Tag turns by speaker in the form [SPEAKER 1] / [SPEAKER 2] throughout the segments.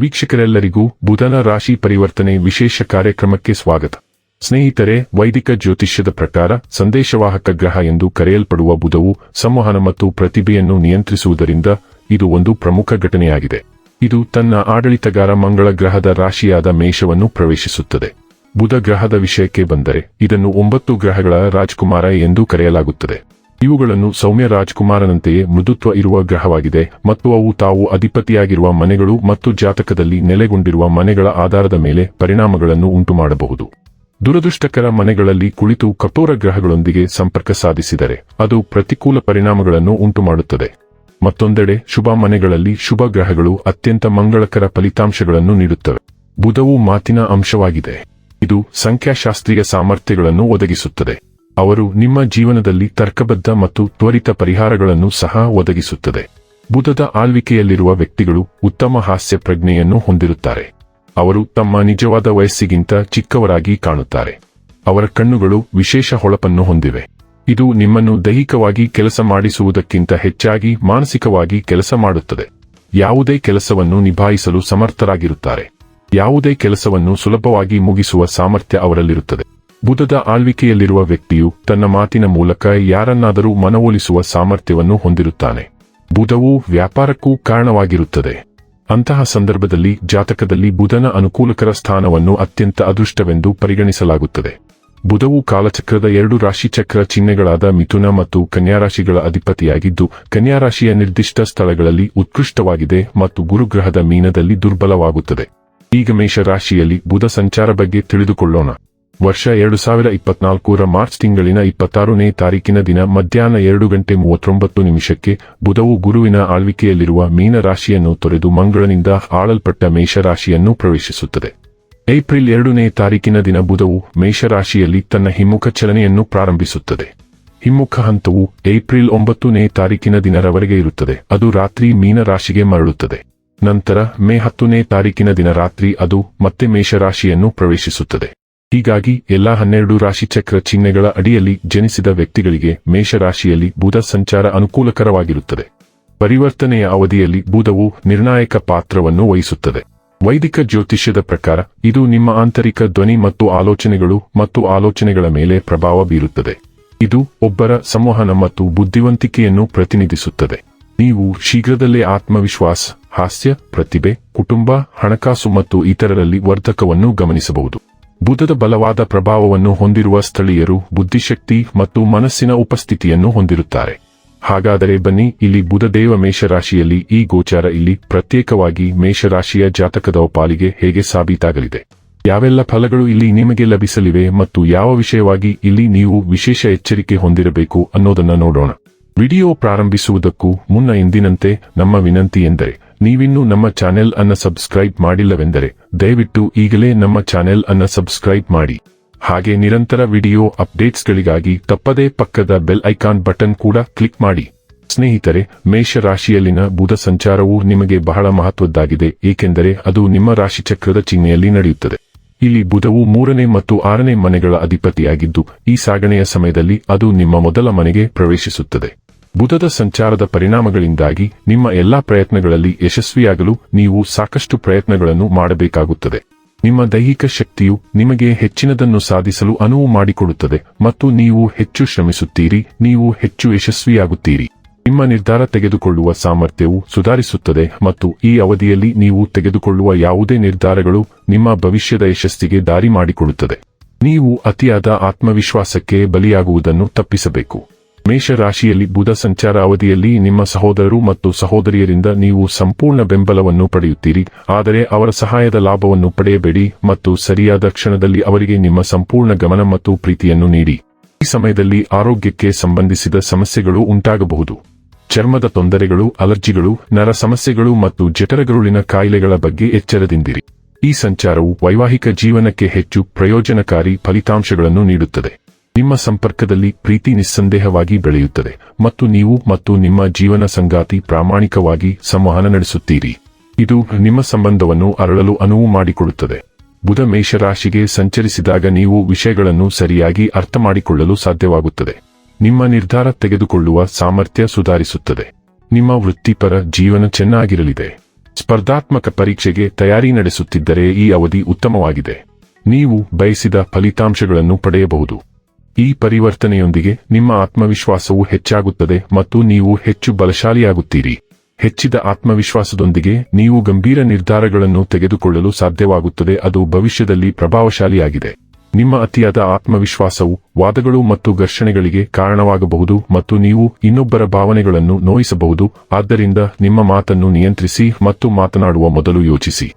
[SPEAKER 1] ವೀಕ್ಷಕರೆಲ್ಲರಿಗೂ ಬುಧನ ರಾಶಿ ಪರಿವರ್ತನೆ ವಿಶೇಷ ಕಾರ್ಯಕ್ರಮಕ್ಕೆ ಸ್ವಾಗತ. ಸ್ನೇಹಿತರೆ, ವೈದಿಕ ಜ್ಯೋತಿಷ್ಯದ ಪ್ರಕಾರ ಸಂದೇಶವಾಹಕ ಗ್ರಹ ಎಂದು ಕರೆಯಲ್ಪಡುವ ಬುಧವು ಸಂವಹನ ಮತ್ತು ಪ್ರತಿಭೆಯನ್ನು ನಿಯಂತ್ರಿಸುವುದರಿಂದ ಇದು ಒಂದು ಪ್ರಮುಖ ಘಟನೆಯಾಗಿದೆ. ಇದು ತನ್ನ ಆಡಳಿತಗಾರ ಮಂಗಳ ಗ್ರಹದ ರಾಶಿಯಾದ ಮೇಷವನ್ನು ಪ್ರವೇಶಿಸುತ್ತದೆ. ಬುಧ ಗ್ರಹದ ವಿಷಯಕ್ಕೆ ಬಂದರೆ ಇದನ್ನು ಒಂಬತ್ತು ಗ್ರಹಗಳ ರಾಜಕುಮಾರ ಎಂದು ಕರೆಯಲಾಗುತ್ತದೆ. ಇವುಗಳನ್ನು ಸೌಮ್ಯ ರಾಜ್ಕುಮಾರನಂತೆಯೇ ಮೃದುತ್ವ ಇರುವ ಗ್ರಹವಾಗಿದೆ ಮತ್ತು ಅವು ತಾವು ಅಧಿಪತಿಯಾಗಿರುವ ಮನೆಗಳು ಮತ್ತು ಜಾತಕದಲ್ಲಿ ನೆಲೆಗೊಂಡಿರುವ ಮನೆಗಳ ಆಧಾರದ ಮೇಲೆ ಪರಿಣಾಮಗಳನ್ನು ಉಂಟುಮಾಡಬಹುದು. ದುರದೃಷ್ಟಕರ ಮನೆಗಳಲ್ಲಿ ಕುಳಿತು ಕಠೋರ ಗ್ರಹಗಳೊಂದಿಗೆ ಸಂಪರ್ಕ ಸಾಧಿಸಿದರೆ ಅದು ಪ್ರತಿಕೂಲ ಪರಿಣಾಮಗಳನ್ನು ಉಂಟುಮಾಡುತ್ತದೆ. ಮತ್ತೊಂದೆಡೆ ಶುಭ ಮನೆಗಳಲ್ಲಿ ಶುಭ ಗ್ರಹಗಳು ಅತ್ಯಂತ ಮಂಗಳಕರ ಫಲಿತಾಂಶಗಳನ್ನು ನೀಡುತ್ತವೆ. ಬುಧವು ಮಾತಿನ ಅಂಶವಾಗಿದೆ. ಇದು ಸಂಖ್ಯಾಶಾಸ್ತ್ರೀಯ ಸಾಮರ್ಥ್ಯಗಳನ್ನು ಒದಗಿಸುತ್ತದೆ. ಅವರು ನಿಮ್ಮ ಜೀವನದಲ್ಲಿ ತರ್ಕಬದ್ಧ ಮತ್ತು ತ್ವರಿತ ಪರಿಹಾರಗಳನ್ನು ಸಹ ಒದಗಿಸುತ್ತದೆ. ಬುಧದ ಆಳ್ವಿಕೆಯಲ್ಲಿರುವ ವ್ಯಕ್ತಿಗಳು ಉತ್ತಮ ಹಾಸ್ಯ ಪ್ರಜ್ಞೆಯನ್ನು ಹೊಂದಿರುತ್ತಾರೆ. ಅವರು ತಮ್ಮ ನಿಜವಾದ ವಯಸ್ಸಿಗಿಂತ ಚಿಕ್ಕವರಾಗಿ ಕಾಣುತ್ತಾರೆ. ಅವರ ಕಣ್ಣುಗಳು ವಿಶೇಷ ಹೊಳಪನ್ನು ಹೊಂದಿವೆ. ಇದು ನಿಮ್ಮನ್ನು ದೈಹಿಕವಾಗಿ ಕೆಲಸ ಮಾಡಿಸುವುದಕ್ಕಿಂತ ಹೆಚ್ಚಾಗಿ ಮಾನಸಿಕವಾಗಿ ಕೆಲಸ ಮಾಡುತ್ತದೆ. ಯಾವುದೇ ಕೆಲಸವನ್ನು ನಿಭಾಯಿಸಲು ಸಮರ್ಥರಾಗಿರುತ್ತಾರೆ. ಯಾವುದೇ ಕೆಲಸವನ್ನು ಸುಲಭವಾಗಿ ಮುಗಿಸುವ ಸಾಮರ್ಥ್ಯ ಅವರಲ್ಲಿರುತ್ತದೆ. ಬುಧದ ಆಳ್ವಿಕೆಯಲ್ಲಿರುವ ವ್ಯಕ್ತಿಯು ತನ್ನ ಮಾತಿನ ಮೂಲಕ ಯಾರನ್ನಾದರೂ ಮನವೊಲಿಸುವ ಸಾಮರ್ಥ್ಯವನ್ನು ಹೊಂದಿರುತ್ತಾನೆ. ಬುಧವು ವ್ಯಾಪಾರಕ್ಕೂ ಕಾರಣವಾಗಿರುತ್ತದೆ. ಅಂತಹ ಸಂದರ್ಭದಲ್ಲಿ ಜಾತಕದಲ್ಲಿ ಬುಧನ ಅನುಕೂಲಕರ ಸ್ಥಾನವನ್ನು ಅತ್ಯಂತ ಅದೃಷ್ಟವೆಂದು ಪರಿಗಣಿಸಲಾಗುತ್ತದೆ. ಬುಧವು ಕಾಲಚಕ್ರದ ಎರಡು ರಾಶಿಚಕ್ರ ಚಿಹ್ನೆಗಳಾದ ಮಿಥುನ ಮತ್ತು ಕನ್ಯಾರಾಶಿಗಳ ಅಧಿಪತಿಯಾಗಿದ್ದು, ಕನ್ಯಾರಾಶಿಯ ನಿರ್ದಿಷ್ಟ ಸ್ಥಳಗಳಲ್ಲಿ ಉತ್ಕೃಷ್ಟವಾಗಿದೆ ಮತ್ತು ಗುರುಗ್ರಹದ ಮೀನದಲ್ಲಿ ದುರ್ಬಲವಾಗುತ್ತದೆ. ಈಗ ಮೇಷ ರಾಶಿಯಲ್ಲಿ ಬುಧ ಸಂಚಾರ ಬಗ್ಗೆ ತಿಳಿದುಕೊಳ್ಳೋಣ. ವರ್ಷ ಎರಡು ಸಾವಿರ ಇಪ್ಪತ್ನಾಲ್ಕರ ಮಾರ್ಚ್ ತಿಂಗಳಿನ ಇಪ್ಪತ್ತಾರನೇ ತಾರೀಕಿನ ದಿನ ಮಧ್ಯಾಹ್ನ ಎರಡು ಗಂಟೆ ಮೂವತ್ತೊಂಬತ್ತು ನಿಮಿಷಕ್ಕೆ ಬುಧವು ಗುರುವಿನ ಆಳ್ವಿಕೆಯಲ್ಲಿರುವ ಮೀನ ರಾಶಿಯನ್ನು ತೊರೆದು ಮಂಗಳನಿಂದ ಆಳಲ್ಪಟ್ಟ ಮೇಷರಾಶಿಯನ್ನು ಪ್ರವೇಶಿಸುತ್ತದೆ. ಏಪ್ರಿಲ್ ಎರಡನೇ ತಾರೀಕಿನ ದಿನ ಬುಧವು ಮೇಷರಾಶಿಯಲ್ಲಿ ತನ್ನ ಹಿಮ್ಮುಖ ಚಲನೆಯನ್ನು ಪ್ರಾರಂಭಿಸುತ್ತದೆ. ಹಿಮ್ಮುಖ ಹಂತವು ಏಪ್ರಿಲ್ ಒಂಬತ್ತನೇ ತಾರೀಕಿನ ದಿನರವರೆಗೆ ಇರುತ್ತದೆ. ಅದು ರಾತ್ರಿ ಮೀನ ರಾಶಿಗೆ ಮರಳುತ್ತದೆ. ನಂತರ ಮೇ ಹತ್ತನೇ ತಾರೀಕಿನ ದಿನ ರಾತ್ರಿ ಅದು ಮತ್ತೆ ಮೇಷರಾಶಿಯನ್ನು ಪ್ರವೇಶಿಸುತ್ತದೆ. ಹೀಗಾಗಿ ಎಲ್ಲಾ ಹನ್ನೆರಡು ರಾಶಿಚಕ್ರ ಚಿಹ್ನೆಗಳ ಅಡಿಯಲ್ಲಿ ಜನಿಸಿದ ವ್ಯಕ್ತಿಗಳಿಗೆ ಮೇಷರಾಶಿಯಲ್ಲಿ ಬುಧ ಸಂಚಾರ ಅನುಕೂಲಕರವಾಗಿರುತ್ತದೆ. ಪರಿವರ್ತನೆಯ ಅವಧಿಯಲ್ಲಿ ಬುಧವು ನಿರ್ಣಾಯಕ ಪಾತ್ರವನ್ನು ವಹಿಸುತ್ತದೆ. ವೈದಿಕ ಜ್ಯೋತಿಷ್ಯದ ಪ್ರಕಾರ ಇದು ನಿಮ್ಮ ಆಂತರಿಕ ಧ್ವನಿ ಮತ್ತು ಆಲೋಚನೆಗಳು ಮತ್ತು ಆಲೋಚನೆಗಳ ಮೇಲೆ ಪ್ರಭಾವ ಬೀರುತ್ತದೆ. ಇದು ಒಬ್ಬರ ಸಂವಹನ ಮತ್ತು ಬುದ್ಧಿವಂತಿಕೆಯನ್ನು ಪ್ರತಿನಿಧಿಸುತ್ತದೆ. ನೀವು ಶೀಘ್ರದಲ್ಲೇ ಆತ್ಮವಿಶ್ವಾಸ, ಹಾಸ್ಯ, ಪ್ರತಿಭೆ, ಕುಟುಂಬ, ಹಣಕಾಸು ಮತ್ತು ಇತರರಲ್ಲಿ ವರ್ಧಕವನ್ನು ಗಮನಿಸಬಹುದು. ಬುಧದ ಬಲವಾದ ಪ್ರಭಾವವನ್ನು ಹೊಂದಿರುವ ಸ್ಥಳೀಯರು ಬುದ್ಧಿಶಕ್ತಿ ಮತ್ತು ಮನಸ್ಸಿನ ಉಪಸ್ಥಿತಿಯನ್ನು ಹೊಂದಿರುತ್ತಾರೆ. ಹಾಗಾದರೆ ಬನ್ನಿ, ಇಲ್ಲಿ ಬುಧದೇವ ಮೇಷರಾಶಿಯಲ್ಲಿ ಈ ಗೋಚಾರ ಇಲ್ಲಿ ಪ್ರತ್ಯೇಕವಾಗಿ ಮೇಷರಾಶಿಯ ಜಾತಕದ ಪಾಲಿಗೆ ಹೇಗೆ ಸಾಬೀತಾಗಲಿದೆ? ಯಾವೆಲ್ಲ ಫಲಗಳು ಇಲ್ಲಿ ನಿಮಗೆ ಲಭಿಸಲಿವೆ ಮತ್ತು ಯಾವ ವಿಷಯವಾಗಿ ಇಲ್ಲಿ ನೀವು ವಿಶೇಷ ಎಚ್ಚರಿಕೆ ಹೊಂದಿರಬೇಕು ಅನ್ನೋದನ್ನ ನೋಡೋಣ. ವಿಡಿಯೋ ಪ್ರಾರಂಭಿಸುವುದಕ್ಕೂ ಮುನ್ನ ಎಂದಿನಂತೆ ನಮ್ಮ ವಿನಂತಿ ಎಂದರೆ ನೀವಿನ್ನೂ ನಮ್ಮ ಚಾನೆಲ್ ಅನ್ನ ಸಬ್ಸ್ಕ್ರೈಬ್ ಮಾಡಿಲ್ಲವೆಂದರೆ ದಯವಿಟ್ಟು ಈಗಲೇ ನಮ್ಮ ಚಾನೆಲ್ ಅನ್ನ ಸಬ್ಸ್ಕ್ರೈಬ್ ಮಾಡಿ. ಹಾಗೆ ನಿರಂತರ ವಿಡಿಯೋ ಅಪ್ಡೇಟ್ಸ್ಗಳಿಗಾಗಿ ತಪ್ಪದೇ ಪಕ್ಕದ ಬೆಲ್ ಐಕಾನ್ ಬಟನ್ ಕೂಡ ಕ್ಲಿಕ್ ಮಾಡಿ. ಸ್ನೇಹಿತರೆ ಮೇಷ ರಾಶಿಯಲ್ಲಿನ ಬುಧ ಸಂಚಾರವು ನಿಮಗೆ ಬಹಳ ಮಹತ್ವದ್ದಾಗಿದೆ, ಏಕೆಂದರೆ ಅದು ನಿಮ್ಮ ರಾಶಿಚಕ್ರದ ಚಿಹ್ನೆಯಲ್ಲಿ ನಡೆಯುತ್ತದೆ. ಇಲ್ಲಿ ಬುಧವು ಮೂರನೇ ಮತ್ತು ಆರನೇ ಮನೆಗಳ ಅಧಿಪತಿಯಾಗಿದ್ದು, ಈ ಸಾಗಣೆಯ ಸಮಯದಲ್ಲಿ ಅದು ನಿಮ್ಮ ಮೊದಲ ಮನೆಗೆ ಪ್ರವೇಶಿಸುತ್ತದೆ. ಬುಧದ ಸಂಚಾರದ ಪರಿಣಾಮಗಳಿಂದಾಗಿ ನಿಮ್ಮ ಎಲ್ಲಾ ಪ್ರಯತ್ನಗಳಲ್ಲಿ ಯಶಸ್ವಿಯಾಗಲು ನೀವು ಸಾಕಷ್ಟು ಪ್ರಯತ್ನಗಳನ್ನು ಮಾಡಬೇಕಾಗುತ್ತದೆ. ನಿಮ್ಮ ದೈಹಿಕ ಶಕ್ತಿಯು ನಿಮಗೆ ಹೆಚ್ಚಿನದನ್ನು ಸಾಧಿಸಲು ಅನುವು ಮಾಡಿಕೊಡುತ್ತದೆ ಮತ್ತು ನೀವು ಹೆಚ್ಚು ಶ್ರಮಿಸುತ್ತೀರಿ, ನೀವು ಹೆಚ್ಚು ಯಶಸ್ವಿಯಾಗುತ್ತೀರಿ. ನಿಮ್ಮ ನಿರ್ಧಾರ ತೆಗೆದುಕೊಳ್ಳುವ ಸಾಮರ್ಥ್ಯವು ಸುಧಾರಿಸುತ್ತದೆ ಮತ್ತು ಈ ಅವಧಿಯಲ್ಲಿ ನೀವು ತೆಗೆದುಕೊಳ್ಳುವ ಯಾವುದೇ ನಿರ್ಧಾರಗಳು ನಿಮ್ಮ ಭವಿಷ್ಯದ ಯಶಸ್ಸಿಗೆ ದಾರಿ ಮಾಡಿಕೊಡುತ್ತದೆ. ನೀವು ಅತಿಯಾದ ಆತ್ಮವಿಶ್ವಾಸಕ್ಕೆ ಬಲಿಯಾಗುವುದನ್ನು ತಪ್ಪಿಸಬೇಕು. ಮೇಷ ರಾಶಿಯಲ್ಲಿ ಬುಧ ಸಂಚಾರ ಅವಧಿಯಲ್ಲಿ ನಿಮ್ಮ ಸಹೋದರರು ಮತ್ತು ಸಹೋದರಿಯರಿಂದ ನೀವು ಸಂಪೂರ್ಣ ಬೆಂಬಲವನ್ನು ಪಡೆಯುತ್ತೀರಿ. ಆದರೆ ಅವರ ಸಹಾಯದ ಲಾಭವನ್ನು ಪಡೆಯಬೇಡಿ ಮತ್ತು ಸರಿಯಾದ ಕ್ಷಣದಲ್ಲಿ ಅವರಿಗೆ ನಿಮ್ಮ ಸಂಪೂರ್ಣ ಗಮನ ಮತ್ತು ಪ್ರೀತಿಯನ್ನು ನೀಡಿ. ಈ ಸಮಯದಲ್ಲಿ ಆರೋಗ್ಯಕ್ಕೆ ಸಂಬಂಧಿಸಿದ ಸಮಸ್ಯೆಗಳು ಉಂಟಾಗಬಹುದು. ಚರ್ಮದ ತೊಂದರೆಗಳು, ಅಲರ್ಜಿಗಳು, ನರ ಸಮಸ್ಯೆಗಳು ಮತ್ತು ಜಠರಗರುಳಿನ ಕಾಯಿಲೆಗಳ ಬಗ್ಗೆ ಎಚ್ಚರದಿಂದಿರಿ. ಈ ಸಂಚಾರವು ವೈವಾಹಿಕ ಜೀವನಕ್ಕೆ ಹೆಚ್ಚು ಪ್ರಯೋಜನಕಾರಿ ಫಲಿತಾಂಶಗಳನ್ನು ನೀಡುತ್ತದೆ. ನಿಮ್ಮ ಸಂಪರ್ಕದಲ್ಲಿ ಪ್ರೀತಿ ನಿಸ್ಸಂದೇಹವಾಗಿ ಬೆಳೆಯುತ್ತದೆ ಮತ್ತು ನೀವು ಮತ್ತು ನಿಮ್ಮ ಜೀವನ ಸಂಗಾತಿ ಪ್ರಾಮಾಣಿಕವಾಗಿ ಸಂವಹನ ನಡೆಸುತ್ತೀರಿ. ಇದು ನಿಮ್ಮ ಸಂಬಂಧವನ್ನು ಅರಳಲು ಅನುವು ಮಾಡಿಕೊಡುತ್ತದೆ. ಬುಧ ಮೇಷರಾಶಿಗೆ ಸಂಚರಿಸಿದಾಗ ನೀವು ವಿಷಯಗಳನ್ನು ಸರಿಯಾಗಿ ಅರ್ಥಮಾಡಿಕೊಳ್ಳಲು ಸಾಧ್ಯವಾಗುತ್ತದೆ. ನಿಮ್ಮ ನಿರ್ಧಾರ ತೆಗೆದುಕೊಳ್ಳುವ ಸಾಮರ್ಥ್ಯ ಸುಧಾರಿಸುತ್ತದೆ. ನಿಮ್ಮ ವೃತ್ತಿಪರ ಜೀವನ ಚೆನ್ನಾಗಿರಲಿದೆ. ಸ್ಪರ್ಧಾತ್ಮಕ ಪರೀಕ್ಷೆಗೆ ತಯಾರಿ ನಡೆಸುತ್ತಿದ್ದರೆ ಈ ಅವಧಿ ಉತ್ತಮವಾಗಿದೆ. ನೀವು ಬಯಸಿದ ಫಲಿತಾಂಶಗಳನ್ನು ಪಡೆಯಬಹುದು. ಈ ಪರಿವರ್ತನೆಯೊಂದಿಗೆ ನಿಮ್ಮ ಆತ್ಮವಿಶ್ವಾಸವು ಹೆಚ್ಚಾಗುತ್ತದೆ ಮತ್ತು ನೀವು ಹೆಚ್ಚು ಬಲಶಾಲಿಯಾಗುತ್ತೀರಿ. ಹೆಚ್ಚಿದ ಆತ್ಮವಿಶ್ವಾಸದೊಂದಿಗೆ ನೀವು ಗಂಭೀರ ನಿರ್ಧಾರಗಳನ್ನು ತೆಗೆದುಕೊಳ್ಳಲು ಸಾಧ್ಯವಾಗುತ್ತದೆ, ಅದು ಭವಿಷ್ಯದಲ್ಲಿ ಪ್ರಭಾವಶಾಲಿಯಾಗಿದೆ. ನಿಮ್ಮ ಅತಿಯಾದ ಆತ್ಮವಿಶ್ವಾಸವು ವಾದಗಳು ಮತ್ತು ಘರ್ಷಣೆಗಳಿಗೆ ಕಾರಣವಾಗಬಹುದು ಮತ್ತು ನೀವು ಇನ್ನೊಬ್ಬರ ಭಾವನೆಗಳನ್ನು ನೋಯಿಸಬಹುದು, ಆದ್ದರಿಂದ ನಿಮ್ಮ ಮಾತನ್ನು ನಿಯಂತ್ರಿಸಿ ಮತ್ತು ಮಾತನಾಡುವ ಮೊದಲು ಯೋಚಿಸಿ.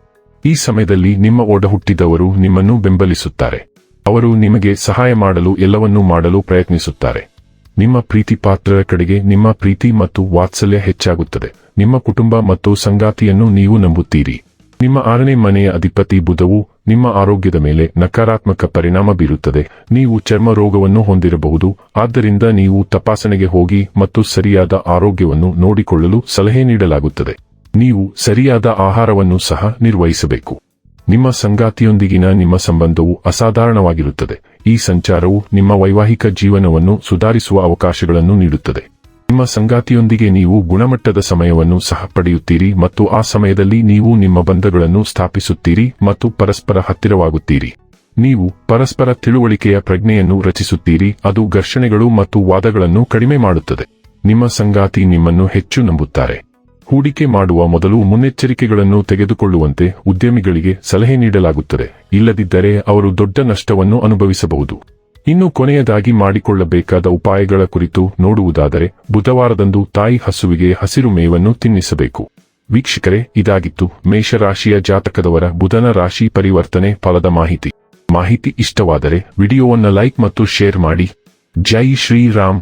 [SPEAKER 1] ಈ ಸಮಯದಲ್ಲಿ ನಿಮ್ಮ ಒಡಹುಟ್ಟಿದವರು ನಿಮ್ಮನ್ನು ಬೆಂಬಲಿಸುತ್ತಾರೆ. ಅವರು ನಿಮಗೆ ಸಹಾಯ ಮಾಡಲು ಎಲ್ಲವನ್ನೂ ಮಾಡಲು ಪ್ರಯತ್ನಿಸುತ್ತಾರೆ. ನಿಮ್ಮ ಪ್ರೀತಿ ಪಾತ್ರರ ಕಡೆಗೆ ನಿಮ್ಮ ಪ್ರೀತಿ ಮತ್ತು ವಾತ್ಸಲ್ಯ ಹೆಚ್ಚಾಗುತ್ತದೆ. ನಿಮ್ಮ ಕುಟುಂಬ ಮತ್ತು ಸಂಗಾತಿಯನ್ನು ನೀವು ನಂಬುತ್ತೀರಿ. ನಿಮ್ಮ ಆರನೇ ಮನೆಯ ಅಧಿಪತಿ ಬುಧವು ನಿಮ್ಮ ಆರೋಗ್ಯದ ಮೇಲೆ ನಕಾರಾತ್ಮಕ ಪರಿಣಾಮ ಬೀರುತ್ತದೆ. ನೀವು ಚರ್ಮ ರೋಗವನ್ನು ಹೊಂದಿರಬಹುದು. ಆದ್ದರಿಂದ ನೀವು ತಪಾಸಣೆಗೆ ಹೋಗಿ ಮತ್ತು ಸರಿಯಾದ ಆರೋಗ್ಯವನ್ನು ನೋಡಿಕೊಳ್ಳಲು ಸಲಹೆ ನೀಡಲಾಗುತ್ತದೆ. ನೀವು ಸರಿಯಾದ ಆಹಾರವನ್ನು ಸಹ ನಿರ್ವಹಿಸಬೇಕು. ನಿಮ್ಮ ಸಂಗಾತಿಯೊಂದಿಗಿನ ನಿಮ್ಮ ಸಂಬಂಧವು ಅಸಾಧಾರಣವಾಗಿರುತ್ತದೆ. ಈ ಸಂಚಾರವು ನಿಮ್ಮ ವೈವಾಹಿಕ ಜೀವನವನ್ನು ಸುಧಾರಿಸುವ ಅವಕಾಶಗಳನ್ನು ನೀಡುತ್ತದೆ. ನಿಮ್ಮ ಸಂಗಾತಿಯೊಂದಿಗೆ ನೀವು ಗುಣಮಟ್ಟದ ಸಮಯವನ್ನು ಸಹ ಪಡೆಯುತ್ತೀರಿ ಮತ್ತು ಆ ಸಮಯದಲ್ಲಿ ನೀವು ನಿಮ್ಮ ಬಂಧಗಳನ್ನು ಸ್ಥಾಪಿಸುತ್ತೀರಿ ಮತ್ತು ಪರಸ್ಪರ ಹತ್ತಿರವಾಗುತ್ತೀರಿ. ನೀವು ಪರಸ್ಪರ ತಿಳುವಳಿಕೆಯ ಪ್ರಜ್ಞೆಯನ್ನು ರಚಿಸುತ್ತೀರಿ, ಅದು ಘರ್ಷಣೆಗಳು ಮತ್ತು ವಾದಗಳನ್ನು ಕಡಿಮೆ ಮಾಡುತ್ತದೆ. ನಿಮ್ಮ ಸಂಗಾತಿ ನಿಮ್ಮನ್ನು ಹೆಚ್ಚು ನಂಬುತ್ತಾರೆ. ಹೂಡಿಕೆ ಮಾಡುವ ಮೊದಲು ಮುನ್ನೆಚ್ಚರಿಕೆಗಳನ್ನು ತೆಗೆದುಕೊಳ್ಳುವಂತೆ ಉದ್ಯಮಿಗಳಿಗೆ ಸಲಹೆ ನೀಡಲಾಗುತ್ತದೆ. ಇಲ್ಲದಿದ್ದರೆ ಅವರು ದೊಡ್ಡ ನಷ್ಟವನ್ನು ಅನುಭವಿಸಬಹುದು. ಇನ್ನು ಕೊನೆಯದಾಗಿ ಮಾಡಿಕೊಳ್ಳಬೇಕಾದ ಉಪಾಯಗಳ ಕುರಿತು ನೋಡುವುದಾದರೆ, ಬುಧವಾರದಂದು ತಾಯಿ ಹಸುವಿಗೆ ಹಸಿರು ಮೇವನ್ನು ತಿನ್ನಿಸಬೇಕು. ವೀಕ್ಷಕರೇ, ಇದಾಗಿತ್ತು ಮೇಷರಾಶಿಯ ಜಾತಕದವರ ಬುಧನ ರಾಶಿ ಪರಿವರ್ತನೆ ಫಲದ ಮಾಹಿತಿ. ಮಾಹಿತಿ ಇಷ್ಟವಾದರೆ ವಿಡಿಯೋವನ್ನು ಲೈಕ್ ಮತ್ತು ಶೇರ್ ಮಾಡಿ. ಜೈ ಶ್ರೀರಾಮ್.